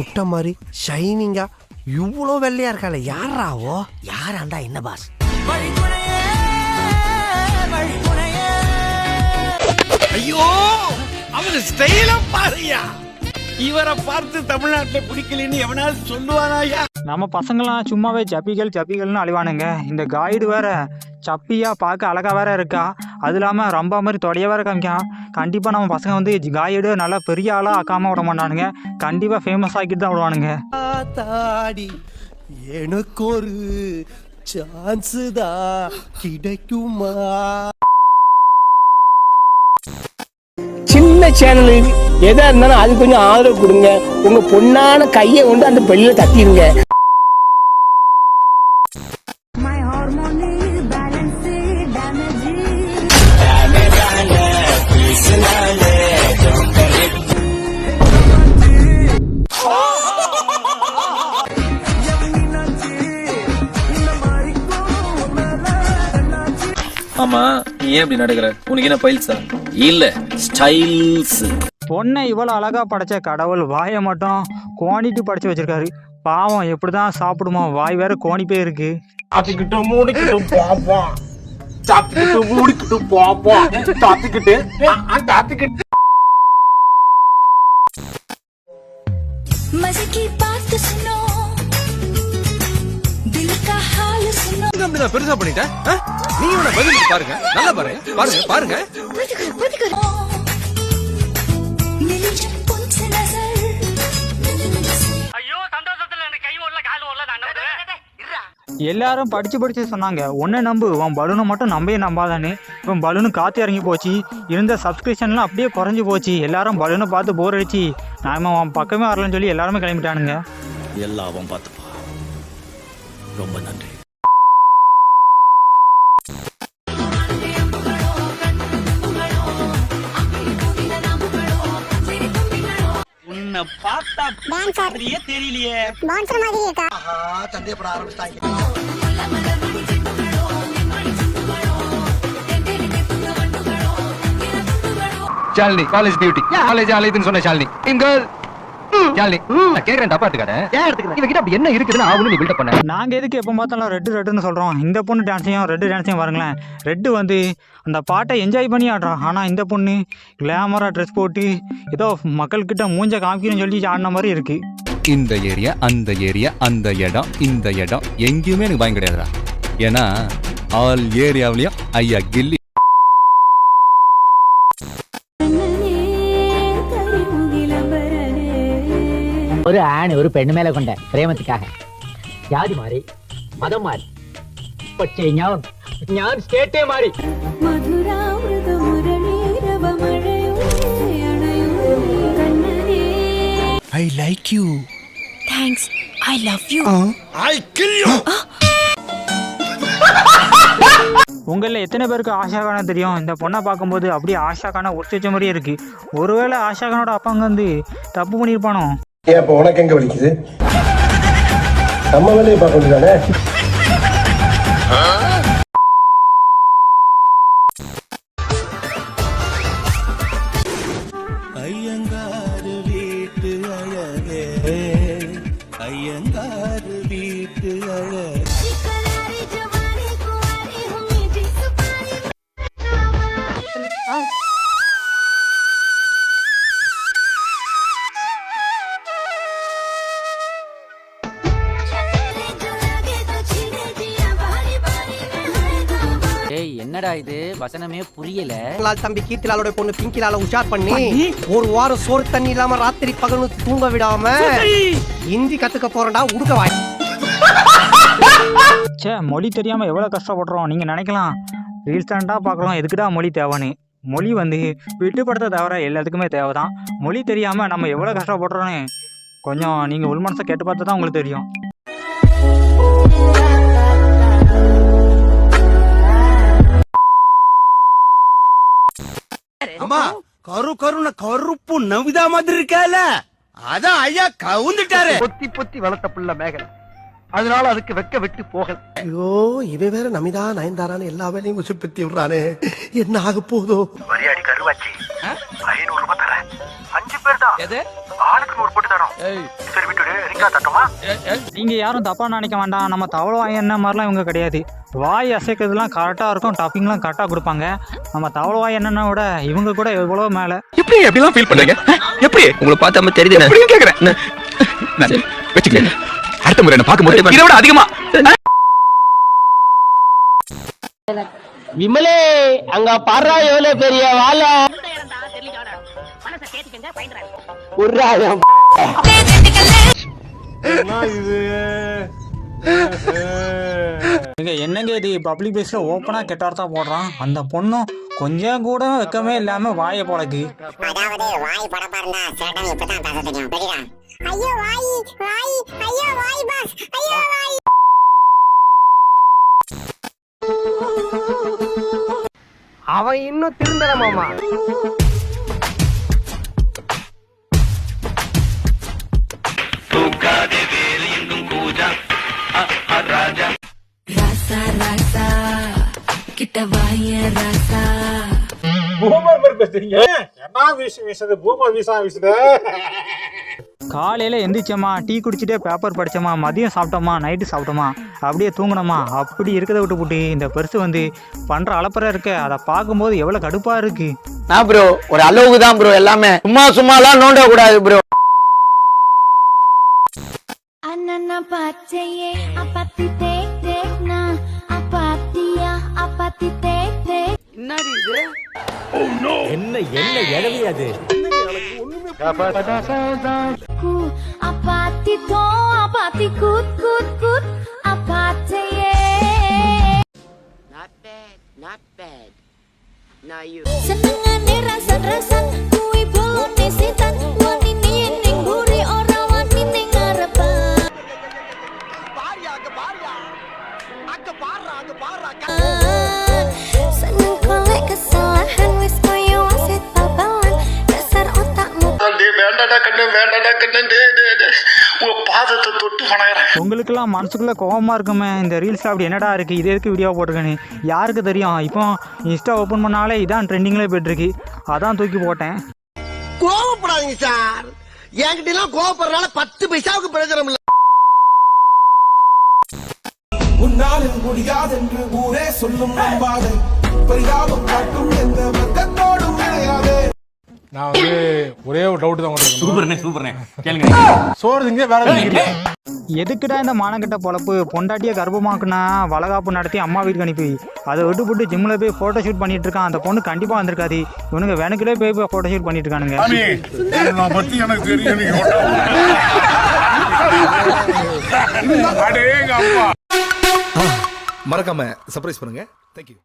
முட்டை மாதிரி ஷைனிங்கா இவ்வளோ வெள்ளையா இருக்காளே. யாராவோ யாராண்டா என்ன பாஸ் ஐயோ அவர் ஸ்டைல பாருயா இவரை பார்த்து தமிழ்நாட்டுல பிடிக்கலன்னு எவனாவது சொல்லுவானாயா நம்ம பசங்களாம் சும்மாவே சப்பிகள் சப்பிகள்னு அழிவானுங்க. இந்த கைடு வேற சப்பியா பார்க்க அழகா வேற இருக்கா. அது இல்லாமல் ரொம்ப மாதிரி தொடைய வேற காமிக்கான். கண்டிப்பாக நம்ம பசங்க வந்து கைடு நல்லா பெரிய ஆளாக ஆக்காம விட மாட்டானுங்க. கண்டிப்பாக ஃபேமஸ் ஆக்கிட்டு தான் விடுவானுங்க. தாடி எனக்கு ஒரு சான்ஸ் தான் கிடைக்குமா? சின்ன சேனலு எதா இருந்தாலும் அது கொஞ்சம் ஆதரவு கொடுங்க. உங்க பொண்ணான கையை கொண்டு அந்த பெல்லில தட்டிடுங்க ஏன் இப்படி நடக்கிற உனக்கு என்ன பைல்ஸா இல்ல ஸ்டைல்ஸ் பொண்ணை இவ்வளோ அழகாக படைச்ச கடவுள் வாயை மட்டும் குவான்டிட்டி படைச்சு வச்சிருக்காரு பாவம் எப்படி தான் சாப்பிடுமோ வாய் வேற கோணிப்பே இருக்கு தாத்திக்கிட்டு மூடிக்கிட்டு பாப்போம் தாத்திக்கிட்டு மூடிக்கிட்டு பாப்போம் தாத்திக்கிட்டு தாத்திக்கிட்டு मजे की बात सुनो दिल का हाल सुनो அப்படி நான் பெருசா பண்ணிட்டேன் நீ இவனை பதில் பாருங்க. நல்லா பாருங்க. பாருங்க பாருங்க. எல்லாரும் படிச்சு படிச்சு சொன்னாங்க. உன்னை நம்பு உன் பலூனை மட்டும் நம்பவே நம்பாதானே இவன் பலூனு காற்று இறங்கி போச்சு. இருந்த சப்ஸ்கிரிப்ஷன்லாம் அப்படியே குறைஞ்சி போச்சு. எல்லாரும் பலூனை பார்த்து போர் அடிச்சு. நாம அவன் பக்கமே வரலன்னு சொல்லி எல்லாருமே கிளம்பிட்டானுங்க. எல்லாவும் பார்த்துப்பா. ரொம்ப நன்றி. உன்னை பார்த்தா அப்படியே தெரியலையே சந்தேகப்பட ஆரம்பிச்சிட்டாங்க ஷாலினி காலேஜ் பியூட்டி காலேஜ் அலைதுன்னு சொன்ன ஷாலினி இங்க ஷாலினி நான் கேக்குறேன் தப்பா எடுத்துக்காத இவகிட்ட அப்படி என்ன இருக்குதுன்னு ஆகணும் நீ பில்டப் பண்ண. நாங்கள் எதுக்கு எப்போ பார்த்தாலும் ரெட்டு ரெட்டுன்னு சொல்கிறோம் இந்த பொண்ணு டான்ஸையும் ரெட்டு டான்ஸையும் பாருங்களேன். ரெட்டு வந்து அந்த பாட்டை என்ஜாய் பண்ணி ஆடுறான். ஆனால் இந்த பொண்ணு கிளாமராக ட்ரெஸ் போட்டு ஏதோ மக்கள்கிட்ட மூஞ்ச காமிக்கணும்னு சொல்லி ஆடின மாதிரி இருக்குது இந்த ஏரியா அந்த ஏரியா அந்த இடம் இந்த இடம். எங்கேயுமே எனக்கு பயம் கிடையாதுடா. ஏன்னா ஆல் ஏரியாவிலையும் ஐயா கில்லி. ഒരു ആണ് ഒരു പെണ്ണുമേലെ കൊണ്ട് പ്രേമത്തിക്കാക ജാതി മാറി മതം മാറി പക്ഷേ ഞാൻ ഞാൻ സ്റ്റേറ്റേ മാറി മധുരാമൃത മുരളീരവ മഴയോടെ അണയോ കണ്ണനേ I like you thanks I love you I kill you உங்களில் எத்தனை பேருக்கு ஆஷா கானா தெரியும் இந்த பொண்ணை பார்க்கும்போது அப்படியே ஆஷா கானா ஒடிச்ச மாதிரியே இருக்குது ஒருவேளை ஆஷா கானோட அப்பாங்க வந்து தப்பு பண்ணியிருப்பானோ ஏன் இப்ப உனக்கு எங்க வலிக்குது? நம்ம வேலையை பார்க்க வேண்டியதானே? ஐயங்காரு வீட்டு அழகே வீட்டு அழகே. என்னடா இது? வசனமே புரியல. லால் தம்பி கீர்த்திலாலோட பொண்ணு பிங்கிலால உஷார் பண்ணி ஒரு வாரம் சோறு தண்ணி இல்லாம ராத்திரி பகலு தூங்க விடாம ஹிந்தி கத்துக்க போறேன்டா உடுக்க வாய். ச்சே மொழி தெரியாமல் எவ்வளோ கஷ்டப்படுறோம்? நீங்கள் நினைக்கலாம். ரீல்ஸ்டாண்டாக பார்க்குறோம் எதுக்குடா மொழி தேவைன்னு? மொழி வந்து விட்டுப்படுத்த தவிர எல்லாத்துக்குமே தேவை தான் மொழி தெரியாமல் நம்ம எவ்வளோ கஷ்டப்படுறோன்னு கொஞ்சம் நீங்கள் உள் மனசை கேட்டு பார்த்தா தான் உங்களுக்கு தெரியும். அம்மா கரு கருன கருப்பு நவிதா மாதிரி இருக்கால. அதான் ஐயா கவுந்துட்டாரு. பொத்தி பொத்தி வளர்த்த புள்ள மேகலை. அதனால அதுக்கு வெக்க விட்டு போகல. ஐயோ இவன் வேற நமிதா நயன்தாரான்னு எல்லா வேலையும் உசுப்பத்தி விடுறானே. என்ன ஆக போதோ நீங்க யாரும் தப்பா நினைக்க வேண்டாம். நம்ம தவளை வாய் என்ன மாதிரிலாம் இவங்க கிடையாது. வாய் அசைக்கிறதுலாம் கரெக்டாக இருக்கும். டாப்பிங்லாம் கரெக்டாக கொடுப்பாங்க. நம்ம தவளை வாய் என்னன்னா விட இவங்க கூட எவ்வளோ மேலே. எப்படி எப்படிலாம் ஃபீல் பண்றீங்க? எப்படி? உங்களை பார்த்தா மாதிரி தெரியுது கேக்குறேன். நான் வச்சுக்கல அடுத்த முறை என்ன பார்க்கும்போது இதை விட அதிகமா. விமலே அங்க பாடுறா எவ்வளவு பெரிய வாழை என்னங்க இது? பப்ளிக் பிளேஸ்ல ஓப்பனா கெட்ட வார்த்தை போடுறான். அந்த பொண்ணும் கொஞ்சம் கூட வெக்கமே இல்லாம வாயை போலக்கு அதாவது வாய் படப்பாருந்தா சேட்டம் பாஸ் ஐயோ வாய் அவன் இன்னும் திருந்தல மாமா காலையில எந்திரிச்சோமா டீ குடிச்சிட்டே பேப்பர் படிச்சோமா மதியம் சாப்பிட்டோமா நைட்டு சாப்பிட்டோமா அப்படியே தூங்கினோமா அப்படி இருக்கிறத விட்டு போட்டு இந்த பெருசு வந்து பண்ற அலப்பறை இருக்க அதை பார்க்கும்போது எவ்வளவு கடுப்பா இருக்கு. நான் ப்ரோ ஒரு அளவுக்கு தான் ப்ரோ எல்லாமே. சும்மா சும்மாலாம் நோண்ட கூடாது ப்ரோ அண்ணா பாச்சையே அப்பாத்தி கு அப்பாத்தி தோ அப்பாத்தி Guth Guth Guth அப்பாச்சையே Senengane rasan-rasan kuwi bolone setan wani ning guri ora wani ning ngarepan Seneng வேண்டாடா கண்ணு வேண்டாடா கண்ணு உங்க பாதத்தை தொட்டு வணங்குறேன். உங்களுக்கெல்லாம் மனசுக்குள்ள கோவமா இருக்குமே. இந்த ரீல்ஸ் அப்படி என்னடா இருக்கு? இது எதுக்கு வீடியோ போட்டிருக்கேன்னு? யாருக்கு தெரியும்? இப்போ இன்ஸ்டா ஓப்பன் பண்ணாலே இதான் ட்ரெண்டிங்ல போயிட்டு இருக்கு அதான் தூக்கி போட்டேன். கோவப்படாதீங்க சார். என்கிட்ட எல்லாம் கோவப்படுறதுனால பத்து பைசாவுக்கு பிரயோஜனம் இல்ல. உன்னால் முடியாதென்று ஊரே சொல்லும் நம்பாது. பரிதாபம் காட்டும் எந்த வர்க்கத்தோடும் விளையாதே. நான் வந்து ஒரே ஒரு டவுட் தான் உங்களுக்கு சூப்பர்ண்ணே சூப்பர்ண்ணே கேளுங்க. சோறு திங்க வேற எதுக்குடா இந்த மானக்கட்ட பொழப்பு? பொண்டாட்டியை கர்ப்பமாக்குனா வளகாப்பு நடத்தி அம்மா வீட்டுக்கு அனுப்பி. அதை விட்டு போட்டு ஜிம்ல போய் போட்டோ ஷூட் பண்ணிட்டு இருக்கான். அந்த பொண்ணு கண்டிப்பா வந்திருக்காது. இவனுங்க வேணுக்கிலே போய் போட்டோ ஷூட் பண்ணிட்டு இருக்கானுங்க மறக்காம சர்ப்ரைஸ் பண்ணுங்க. தேங்க்யூ